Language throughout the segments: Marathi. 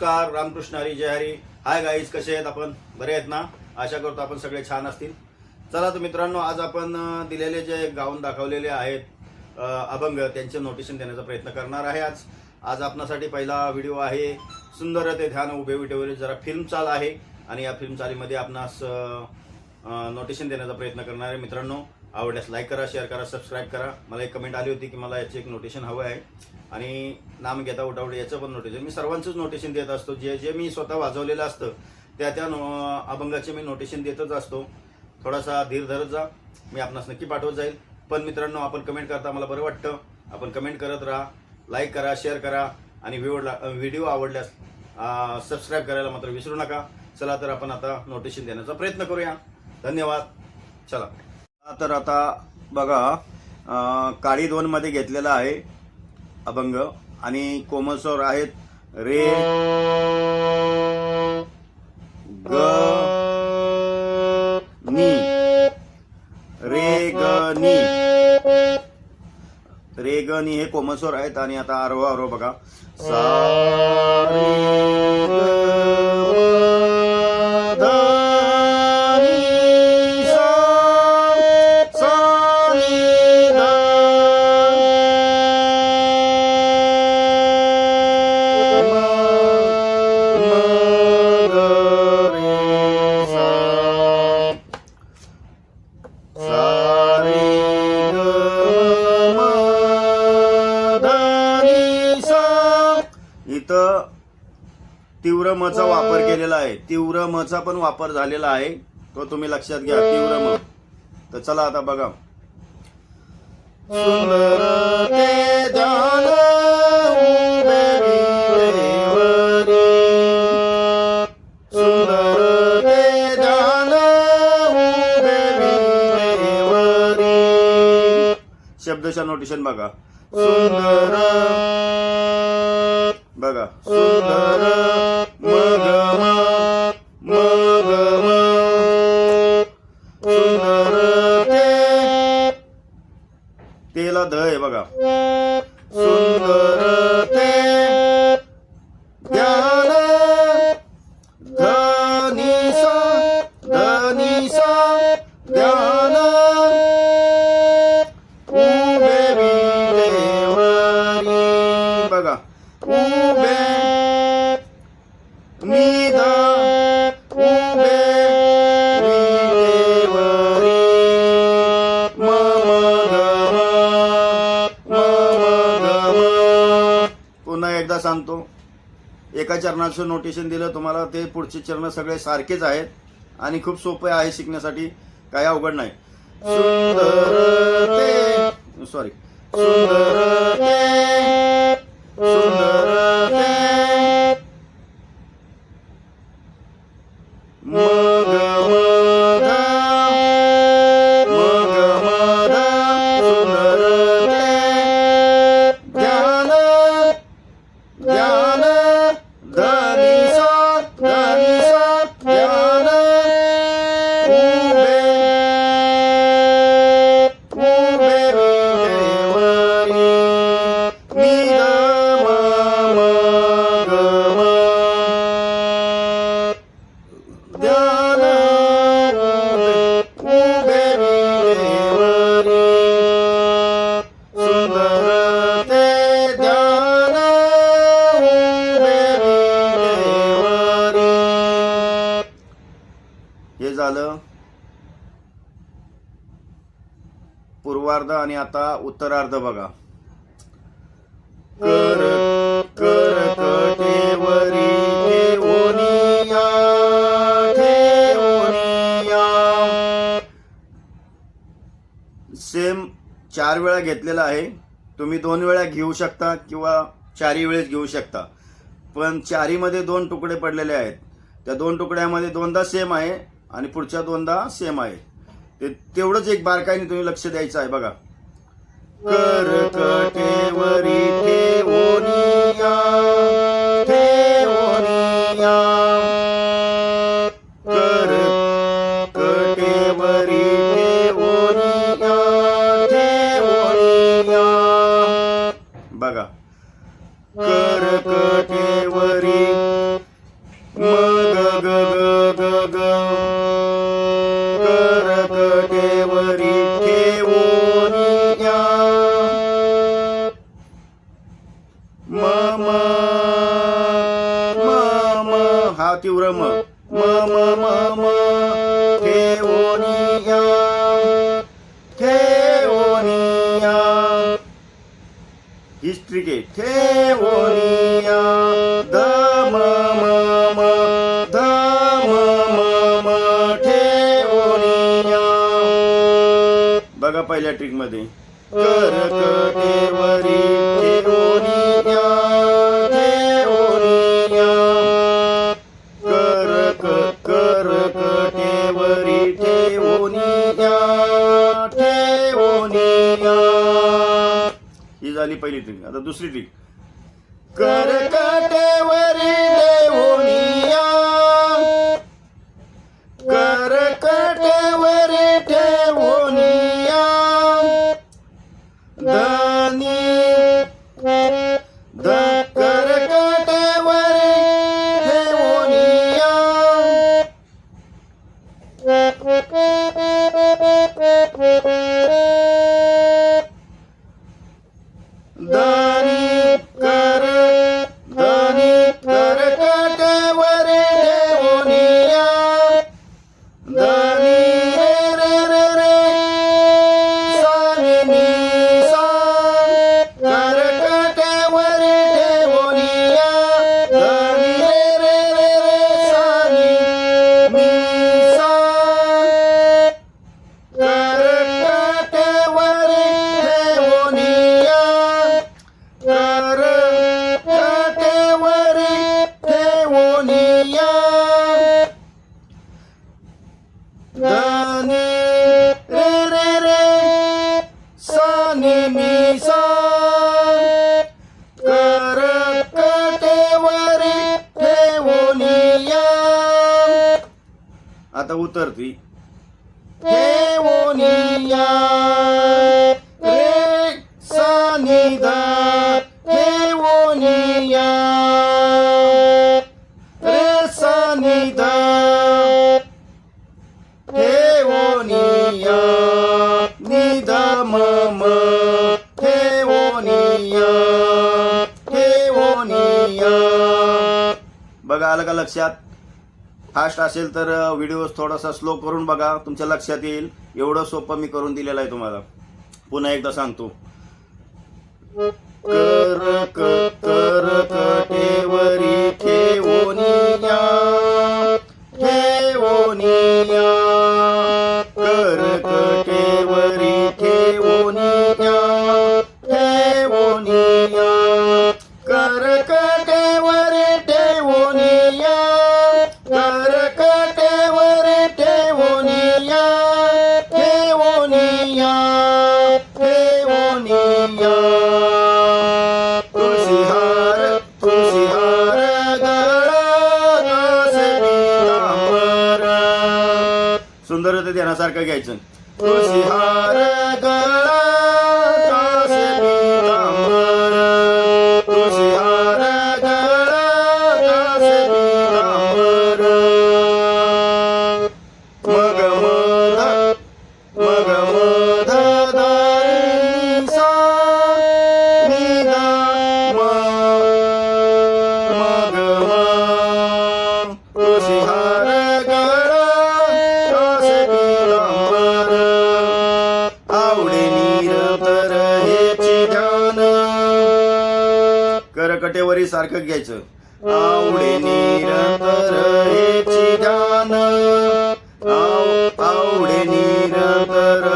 नमस्कार रामकृष्ण हरी जय हरी. हाय गाईज कसे आहेत आपण? बरे आहेत ना? आशा करतो आपण सगळे छान असतील. चला तर मित्रांनो आज आपण दिलेले जे गाऊन दाखवलेले आहेत अभंग त्यांचे नोटिशन देण्याचा प्रयत्न करणार आहे आज. आज आपणासाठी पहिला व्हिडिओ आहे सुंदर ते ध्यान उभे विटेवरील जरा फिल्म चाल आहे. आणि या फिल्म चालीमध्ये आपणास नोटिशन देण्याचा प्रयत्न करणार आहे मित्रांनो. आवडल्यास लाईक करा शेअर करा सबस्क्राईब करा. मला एक कमेंट आली होती की मला याची एक नोटिशन हवं आहे. आणि नाम घेता उठावडे याचं पण नोटिशन मी सर्वांचंच नोटिशन देत असतो. जे जे मी स्वतः वाजवलेलं असतं त्या त्या नो- अभंगाचे मी नोटिशन देतच असतो. थोडासा धीर धरत जा. मी आपणास नक्की पाठवत जाईल. पण मित्रांनो आपण कमेंट करता मला बरं वाटतं. आपण कमेंट करत राहा. लाईक करा शेअर करा. आणि व्हिडिओला व्हिडिओ आवडल्यास सबस्क्राईब करायला मात्र विसरू नका. चला तर आपण आता नोटिशन देण्याचा प्रयत्न करूया. धन्यवाद. चला. तर आता बघा काळी दोन मध्ये घेतलेला आहे अभंग आणि कोमलस्वर आहेत रे ग नी. रे ग नी. रे ग नी हे कोमलस्वर आहेत आणि आता आरोह आरोह बघा. सा तीव्र मचा वापर केलेला आहे. तीव्र मचा पण वापर झालेला आहे. तो तुम्ही लक्षात घ्या तीव्र म. तर चला आता बघा. शब्दशा नोटेशन बघा. सुंदर बघा. सुंदर मग मग सुंदर ते. तेला ध आहे बघा. सुंदर सांगतो. एका चरणाचं नोटेशन दिलं तुम्हाला ते पुढचे चरण सगळे सारखेच आहेत आणि खूप सोपे आहे शिकण्यासाठी. काही अवघड नाही. सुंदर सॉरी सुंदर पूर्वार्ध आणि आता उत्तरार्ध बघा. कर कर कटेवरी ठेवोनिया ठेवोनिया सेम चार वेळा घेतलेला आहे. तुम्ही दोन वेळा घेऊ शकता किंवा चारही वेळेस घेऊ शकता. पण चारीमध्ये दोन तुकडे पडलेले आहेत. त्या दोन तुकड्यामध्ये दोनदा सेम आहे आणि पुढच्या दोनदा सेम आहे. ते तेवढंच एक बारकाईने तुम्ही लक्ष द्यायचं आहे बघा. कर कटेवरी ही स्ट्रिक ठेवोनिया द म म म द म म म ठेवोनिया बघा पहिल्या ट्रिकमध्ये. कर कटेवरी पहिली ट्रिक आता दुसरी ट्रिक कर कटेवरी ठेवोनिया कर कटेवरी धनी दानी रे रे रे सानी मी सा कर कटेवरी ठेवोनिया आता उतरती. ठेवोनिया लक्षात. फास्ट असेल तर व्हिडिओ थोडासा स्लो करून बघा. तुमच्या लक्षात येईल. एवढं सोपं मी करून दिलेलं आहे तुम्हाला. पुन्हा एकदा सांगतो. कर कर कर ध्यानासारखं घ्यायचं. तुळशीहार करकटेवरी सारखं घ्यायचं आवडे निरंतर हेची ध्यान आव- आवडे निरंतर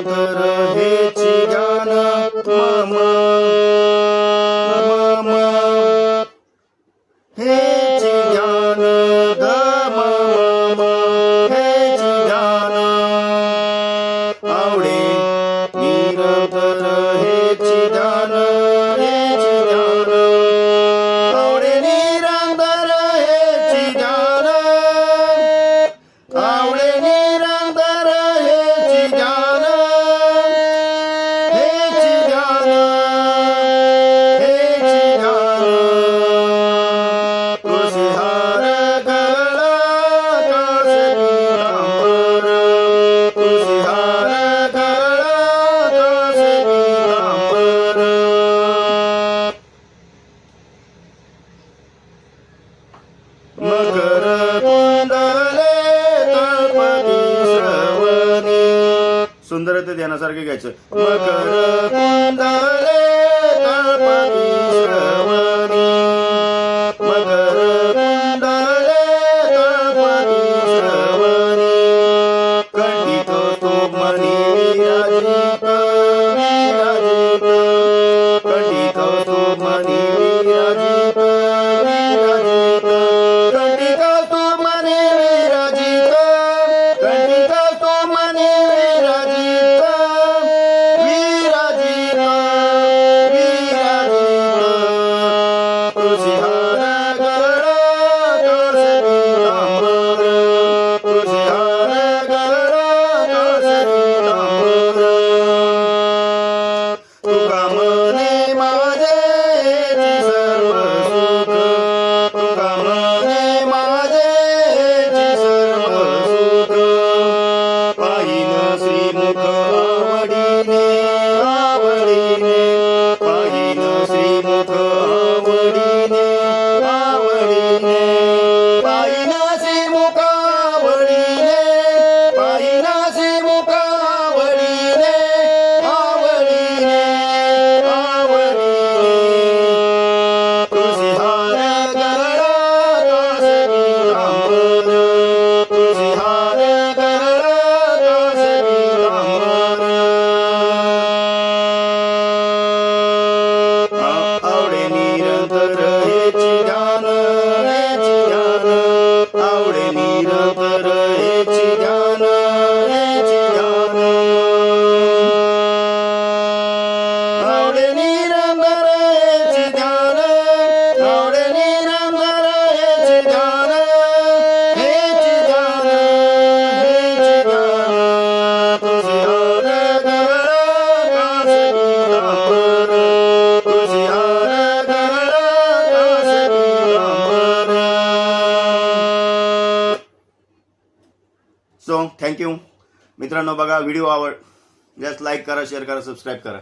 অন্তর तर ध्यानासारखं घ्यायचं थँक्यू मित्रांनो बघा व्हिडिओ आवड जस्ट लाईक करा शेअर करा सबस्क्राईब करा.